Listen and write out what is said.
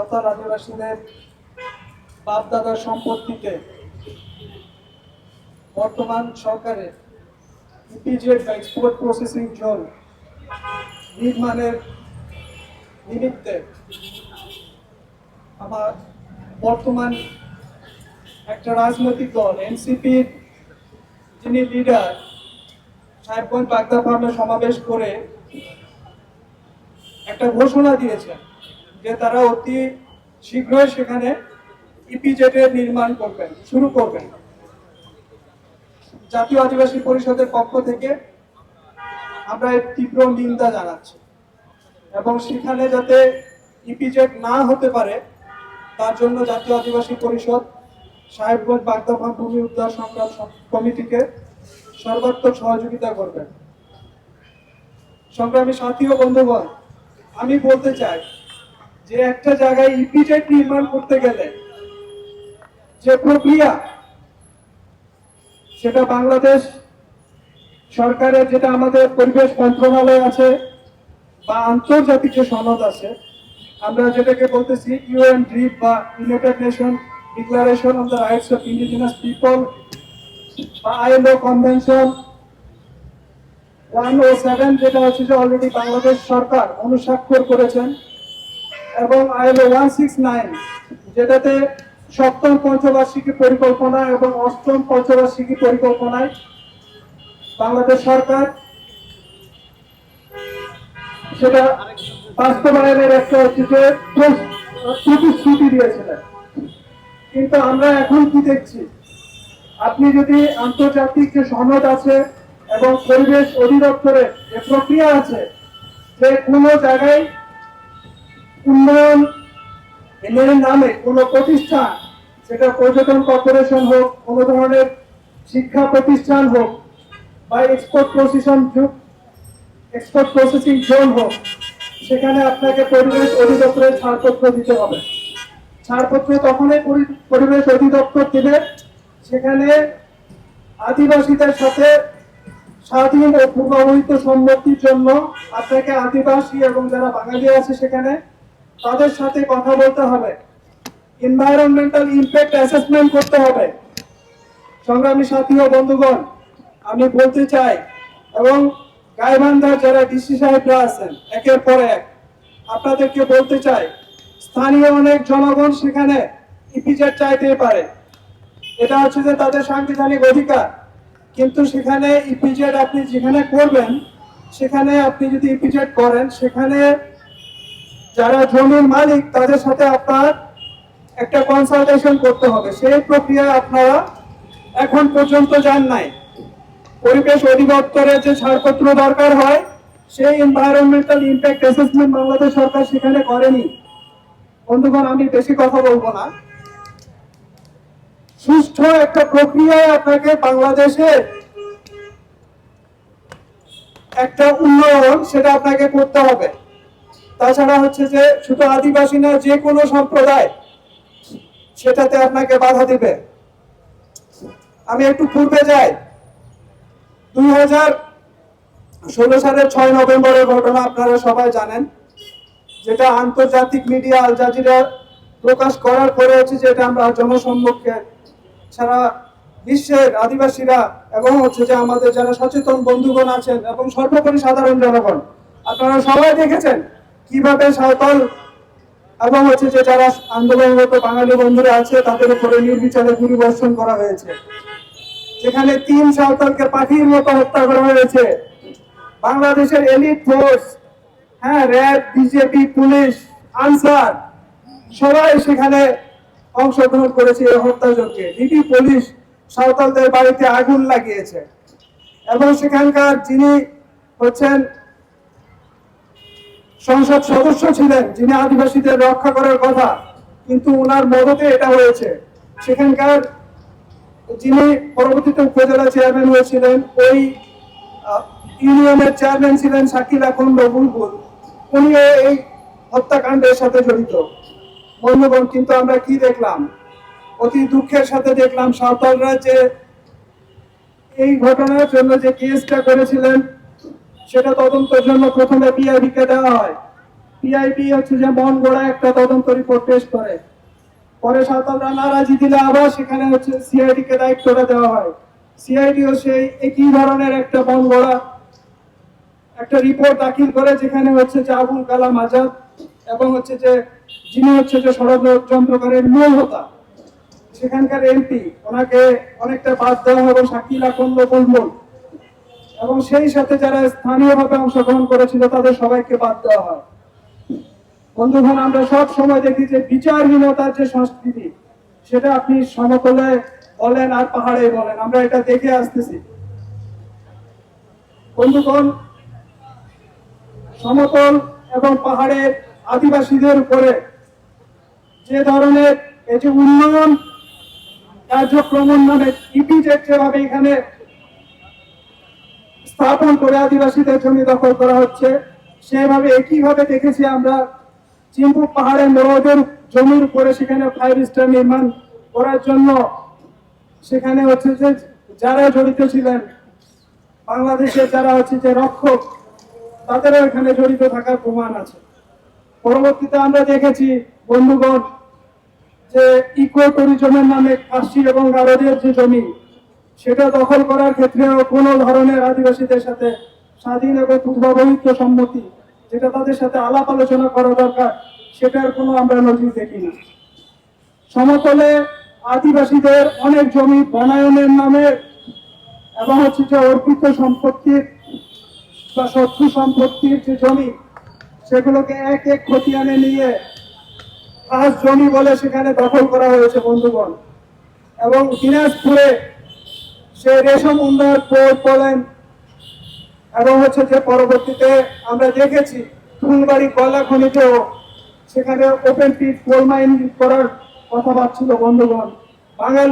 সাঁওতাল আদিবাসীদের বাপ দাদার সম্পত্তিতে বর্তমান সরকারের ইপিজেড বা এক্সপোর্ট প্রসেসিং জোন নির্মাণের নিমিত্তে আমার বর্তমান একটা রাজনৈতিক দল এনসিপির যিনি লিডার সাহেবগঞ্জ বাগদা ফার্মে সমাবেশ করে একটা ঘোষণা দিয়েছেন। যে তারা অতি শীঘ্রই সেখানে ইপিজেড এর নির্মাণ করবেন, শুরু করবেন। জাতীয় আদিবাসী পরিষদের পক্ষ থেকে আমরা তীব্র নিন্দা জানাচ্ছি এবং সেখানে যাতে ইপিজেড না হতে পারে, তার জন্য জাতীয় আদিবাসী পরিষদ, সাহেবগঞ্জ বাগদাফান ভূমি উদ্ধার সংগ্রাম কমিটিকে সর্বাত্মক সহযোগিতা করবেন। সংগ্রামী সাথী ও বন্ধুগণ, আমি বলতে চাই যে একটা জায়গায় ইপিজেড নির্মাণ করতে গেলে যে প্রক্রিয়া, সেটা বাংলাদেশ সরকারের যেটা আমাদের পরিবেশ মন্ত্রণালয় আছে বা আন্তর্জাতিক যে সনদ আছে, আমরা যেটাকে বলতেছি ইউএন ড্রিপ বা United Nation declaration on the rights of indigenous people বা ILO convention. One o seven যেটা হচ্ছে যে অলরেডি বাংলাদেশ সরকার অনুস্বাক্ষর করেছেন। এবং আইএলও ওয়ান সিক্স নাইন যেটাতে সপ্তম পঞ্চবার্ষিকী পরিকল্পনা এবং অষ্টম পঞ্চবার্ষিকী পরিকল্পনায় বাংলাদেশ সরকার সেটা বাস্তবায়নের একটা প্রতিশ্রুতি দিয়েছিলেন। কিন্তু আমরা এখন কি দেখছি? আপনি যদি আন্তর্জাতিক যে সনদ আছে এবং পরিবেশ অধিদপ্তরের যে প্রক্রিয়া আছে, যে কোনো জায়গায় উন্নয়ন এর নামে কোনো প্রতিষ্ঠান, সেটা পর্যটন কর্পোরেশন হোক, কোনো ধরনের শিক্ষা প্রতিষ্ঠান হোক, বা export procession export processing zone হোক, সেখানে আপনাকে পরিবেশ অধিদপ্তরের ছাড়পত্র দিতে হবে। ছাড়পত্র তখনই পরি- পরিবেশ অধিদপ্তর দেবে, সেখানে আদিবাসীদের সাথে স্বাধীন ও পূর্বাবহিত সম্মতির জন্য আপনাকে আদিবাসী এবং যারা বাঙালি আছে সেখানে তাদের সাথে কথা বলতে হবে। এনভায়রনমেন্টাল ইমপ্যাক্ট অ্যাসেসমেন্ট করতে হবে। সংগ্রামী সাথী ও বন্ধুগণ, আমি বলতে চাই, এবং গাইবান্ধার যারা ডিসি সাহেবরা আছেন, একের পর এক, আপনাদেরকে বলতে চাই, স্থানীয় অনেক জনগণ সেখানে ইপিজেড চাইতে পারে। এটা হচ্ছে যে তাদের সাংবিধানিক অধিকার, কিন্তু সেখানে ইপিজেড আপনি যেখানে করবেন, সেখানে আপনি যদি ইপিজেড করেন, সেখানে যারা জমির মালিক, তাদের সাথে আপনার একটা কনসালটেশন করতে হবে। সেই প্রক্রিয়ায় আপনারা এখন পর্যন্ত যান নাই। পরিবেশ অধিদপ্তরের যে ছাড়পত্র দরকার হয়, সেই এনভায়রনমেন্টাল ইমপ্যাক্ট অ্যাসেসমেন্ট বাংলাদেশ সরকার সেখানে করেনি। বন্ধুগণ, আমি বেশি কথা বলব না। সুষ্ঠু একটা প্রক্রিয়ায় আপনাকে বাংলাদেশে একটা উন্নয়ন সেটা আপনাকে করতে হবে। তাছাড়া হচ্ছে যে শুধু আদিবাসী না, যে কোনো সম্প্রদায় সেটাতে আপনাকে বাধা দিবে। আমি একটু পূর্বে যাই, দুই হাজার ষোলো সালের ছয় নভেম্বরের ঘটনা আপনারা সবাই জানেন, যেটা আন্তর্জাতিক মিডিয়া আল জাজিরা প্রকাশ করার পরে হচ্ছে যে এটা আমরা জনসম্মুখে সারা বিশ্বের আদিবাসীরা এবং হচ্ছে যে আমাদের যারা সচেতন বন্ধুগণ আছেন এবং সর্বোপরি সাধারণ জনগণ, আপনারা সবাই দেখেছেন কীভাবে সাঁওতাল এবং হচ্ছে যে যারা আন্দোলনরত বাঙালি বন্ধুরা আছে, তাদের উপরে নির্বিচারে গুলি বর্ষণ করা হয়েছে। যেখানে তিন সাঁওতালকে পাখির মতো হত্যা করা হয়েছে। বাংলাদেশের এলিট ফোর্স হ্যাঁ র্যাব, বিজেপি, পুলিশ, আনসার, সবাই সেখানে অংশগ্রহণ করেছে এই হত্যাযজ্ঞে ডিবি পুলিশ সাঁওতালদের বাড়িতে আগুন লাগিয়েছে। এবং সেখানকার যিনি হচ্ছেন সংসদ সদস্য ছিলেন যিনি আদিবাসীদের রক্ষা করার কথা, কিন্তু ওনার মদতে এটা হয়েছে। সেখানকার যিনি পরবর্তীতে উপজেলা চেয়ারম্যান হয়েছিলেন, ওই ইউনিয়নের চেয়ারম্যান ছিলেন শাকিল আখন্দ বুলবুল উনি এই হত্যাকাণ্ডের সাথে জড়িত। বন্ধুগণ, কিন্তু আমরা কি দেখলাম? অতি দুঃখের সাথে দেখলাম সাঁওতালরা যে এই ঘটনার জন্য যে কেসটা করেছিলেন সেটা তদন্তের জন্য প্রথমে পিআইবিকে দেওয়া হয়। পিআইবি হচ্ছে যে মন গড়া একটা তদন্ত রিপোর্ট পেশ করে। পরে সাঁওতালরা নারাজি দিলে আবার সেখানে হচ্ছে সিআইডি কে দায়িত্বটা দেওয়া হয়। সিআইডিও সেই একই ধরনের একটা মন গড়া একটা রিপোর্ট দাখিল করে, যেখানে হচ্ছে যে আবুল কালাম আজাদ এবং হচ্ছে যে যিনি হচ্ছে যে ষড়যন্ত্রকারীর মূল হোতা, সেখানকার এমপি ওনাকে অনেকটা বাদ দেওয়া এবং শাকিল আকন্দ বুলবুল। এবং সেই সাথে যারা স্থানীয়ভাবে অংশগ্রহণ করেছিল, তাদের সবাইকে বাদ দেওয়া হয়। বন্ধুগণ, আমরা সব সময় দেখি যে বিচারহীনতার যে সংস্কৃতি, সেটা আপনি সমতলে বলেন আর পাহাড়ে বলেন, আমরা এটা দেখে আসতেছি। বন্ধুগণ, সমতল এবং পাহাড়ের আদিবাসীদের উপরে যে ধরনের এই যে উন্নয়ন কার্যক্রম উন্নয়নের ইপিজেড যেভাবে এখানে স্থাপন করে আদিবাসীদের জমি দখল করা হচ্ছে। সেভাবে একইভাবে দেখেছি আমরা চিম্পু পাহাড়ে মোড়দের জমির উপরে সেখানে ফাইভ স্টার নির্মাণ করার জন্য। সেখানে হচ্ছে যে যারা জড়িত ছিলেন, বাংলাদেশের যারা হচ্ছে যে রক্ষক, তাদেরও এখানে জড়িত থাকার প্রমাণ আছে। পরবর্তীতে আমরা দেখেছি বন্ধুগণ, যে ইকো ট্যুরিজমের নামে কাশি এবং গারদের যে জমি সেটা দখল করার ক্ষেত্রেও কোনো ধরনের আদিবাসীদের সাথে স্বাধীন এবং পূর্ববহিত সম্মতি, যেটা তাদের সাথে আলাপ আলোচনা করা দরকার, সেটার কোনো আমরা নজির দেখি না। সমতলে আদিবাসীদের অনেক জমি বনায়নের নামে এবং হচ্ছে যে অর্পিত সম্পত্তির বা শত্রু সম্পত্তির যে জমি, সেগুলোকে এক এক খতিয়ানে নিয়ে খাস জমি বলে সেখানে দখল করা হয়েছে বন্ধুগণ। এবং দিনাজপুরে সে রেশম উন্নয়ন বোর্ড বলেন এবং হচ্ছে যে পরবর্তীতে আমরা দেখেছি, ফুলবাড়ি কয়লা খনিতেও সেখানে ওপেন পিট কোল মাইন করার কথা ভাবছিল বন্ধুগণ। বাঙালি